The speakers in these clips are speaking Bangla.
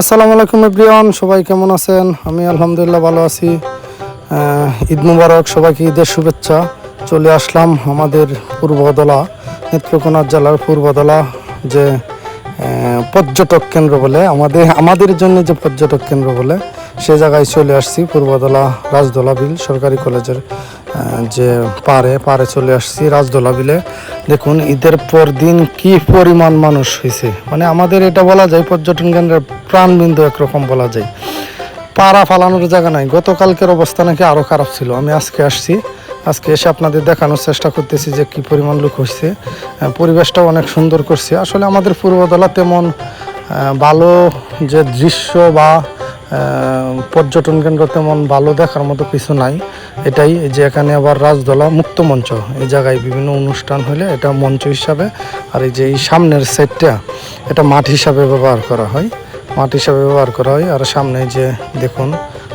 আসসালামু আলাইকুম এভরিওয়ান, সবাই কেমন আছেন? আমি আলহামদুলিল্লাহ ভালো আছি। ঈদ মুবারক, সবাইকে ঈদের শুভেচ্ছা। চলে আসলাম আমাদের পূর্বদলা, নেত্রকোনা জেলার পূর্বদলা যে পর্যটক কেন্দ্র বলে, আমাদের আমাদের জন্য যে পর্যটক কেন্দ্র বলে, সে জায়গায় চলে আসছি, পূর্বদলা রাজদোলা বিল সরকারি কলেজের যে পারে পারে চলে আসছি রাজদোলা বিলে। দেখুন, ঈদের পর দিন কি পরিমাণ মানুষ হয়েছে। মানে আমাদের এটা বলা যায় পর্যটন কেন্দ্রের প্রাণবিন্দু একরকম বলা যায়। পাড়া ফালানোর জায়গা নাই। গতকালকের অবস্থা নাকি আরও খারাপ ছিল। আমি আজকে আসছি। আজকে এসে আপনাদের দেখানোর চেষ্টা করতেছি যে কি পরিমাণ লোক আহ, পরিবেশটাও অনেক সুন্দর করছে। আসলে আমাদের পূর্বদলা তেমন ভালো যে দৃশ্য বা পর্যটন কেন্দ্র তেমন ভালো দেখার মতো কিছু নাই। এটাই যে এখানে আবার রাজদলা মুক্ত মঞ্চ। এই জায়গায় বিভিন্ন অনুষ্ঠান হলে এটা মঞ্চ হিসাবে আর এই যে এই সামনের সেটটা এটা মাঠ হিসাবে ব্যবহার করা হয়। মাঠ হিসাবে ব্যবহার করা হয়। আর সামনে যে দেখুন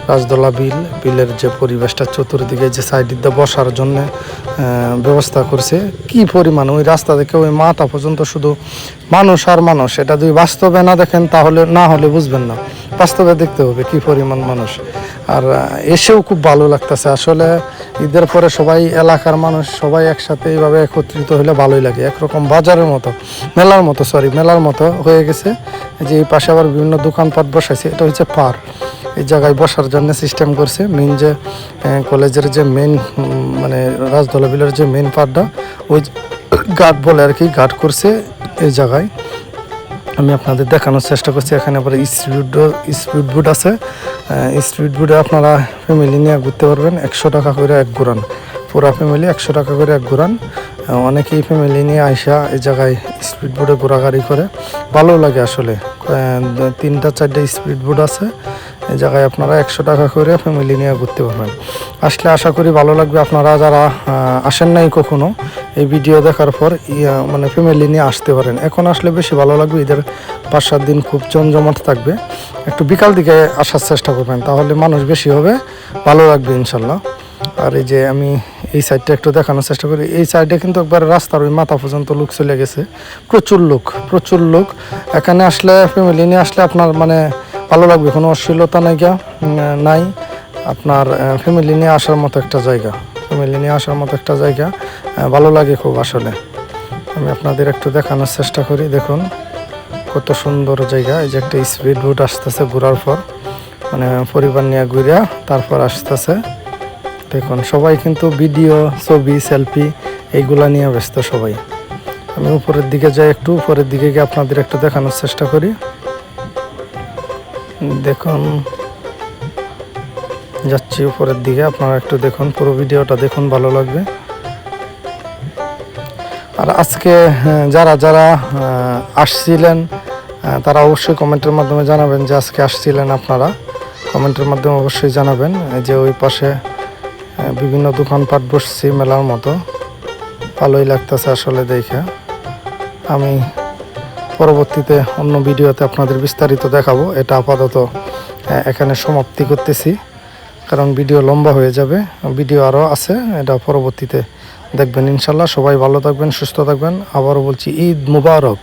রাজদোলা বিল, বিলের যে পরিবেশটা চতুর্দিকে যে সাইড দিয়ে বসার জন্য ব্যবস্থা করছে। কি পরিমাণ? ওই রাস্তা থেকে ওই মাথা পর্যন্ত শুধু মানুষ আর মানুষ। এটা যদি বাস্তবে না দেখেন, তাহলে না হলে বুঝবেন না। বাস্তবে দেখতে হবে কি পরিমাণ মানুষ। আর এসেও খুব ভালো লাগতেছে। আসলে ঈদের পরে সবাই, এলাকার মানুষ সবাই একসাথে এইভাবে একত্রিত হলে ভালোই লাগে। একরকম বাজারের মতো, মেলার মতো সরি মেলার মতো হয়ে গেছে। যে এই পাশে আবার বিভিন্ন দোকানপাট বসাইছে। এটা হচ্ছে পার। এই জায়গায় বসার জন্য সিস্টেম করছে। মেন যে কলেজের যে মেন মানে রাজদলা বিলের যে মেন পার্টটা ওই গার্ড বলে আর কি গার্ড করছে এই জায়গায়। আমি আপনাদের দেখানোর চেষ্টা করছি। এখানে আবার স্পিড স্পিড বুট আছে। স্পিড বুটে আপনারা ফ্যামিলি নিয়ে ঘুরতে পারবেন। একশো টাকা করে এক ঘুরান। পুরা ফ্যামিলি একশো টাকা করে এক ঘুরান। অনেকেই ফ্যামিলি নিয়ে আইসা এই জায়গায় স্পিড বোটে ঘোরাঘুরি করে। ভালো লাগে আসলে। তিনটা চারটে স্পিড বোট আছে। এই জায়গায় আপনারা একশো টাকা করে ফ্যামিলি নিয়ে ঘুরতে পারবেন। আসলে আশা করি ভালো লাগবে আপনারা যারা আসেন নাই কখনো, এই ভিডিও দেখার পর মানে ফ্যামিলি নিয়ে আসতে পারেন। এখন আসলে বেশি ভালো লাগবে, ঈদের পাঁচ সাত দিন খুব জমজমাট থাকবে। একটু বিকাল দিকে আসার চেষ্টা করবেন, তাহলে মানুষ বেশি হবে, ভালো লাগবে ইনশাল্লাহ। আর এই যে আমি এই সাইডটা একটু দেখানোর চেষ্টা করি, এই সাইডে কিন্তু একবার রাস্তার ওই মাথা পর্যন্ত লোক চলে গেছে। প্রচুর লোক প্রচুর লোক। এখানে আসলে ফ্যামিলি নিয়ে আসলে আপনার মানে ভালো লাগবে, কোনো অশ্লীলতা নাই নাই। আপনার ফ্যামিলি নিয়ে আসার মতো একটা জায়গা ফ্যামিলি নিয়ে আসার মতো একটা জায়গা ভালো লাগে খুব আসলে। আমি আপনাদের একটু দেখানোর চেষ্টা করি, দেখুন কত সুন্দর জায়গা। এই যে একটা স্পিড বোট আসতেছে ঘোরার পর মানে পরিবার নিয়ে ঘুরিয়া তারপর আসতেছে। দেখুন, সবাই কিন্তু ভিডিও ছবি সেলফি এইগুলা নিয়ে ব্যস্ত সবাই। আমি উপরের দিকে যাই, একটু উপরের দিকে গিয়ে আপনাদের একটু দেখানোর চেষ্টা করি। দেখুন যাচ্ছি উপরের দিকে আপনারা একটু দেখুন পুরো ভিডিওটা দেখুন ভালো লাগবে। আর আজকে হ্যাঁ, যারা যারা আসছিলেন তারা অবশ্যই কমেন্টের মাধ্যমে জানাবেন যে আজকে আসছিলেন আপনারা। কমেন্টের মাধ্যমে অবশ্যই জানাবেন যে ওই পাশে বিভিন্ন দোকানপাট বসছি মেলার মতো। ভালোই লাগতেছে আসলে দেখে। আমি পরবর্তীতে অন্য ভিডিওতে আপনাদের বিস্তারিত দেখাবো। এটা আপাতত এখানে সমাপ্তি করতেছি। কারণ ভিডিও লম্বা হয়ে যাবে। ভিডিও আরও আছে, এটা পরবর্তীতে দেখবেন ইনশাল্লাহ। সবাই ভালো থাকবেন, সুস্থ থাকবেন। আবারও বলছি, ঈদ মুবারক।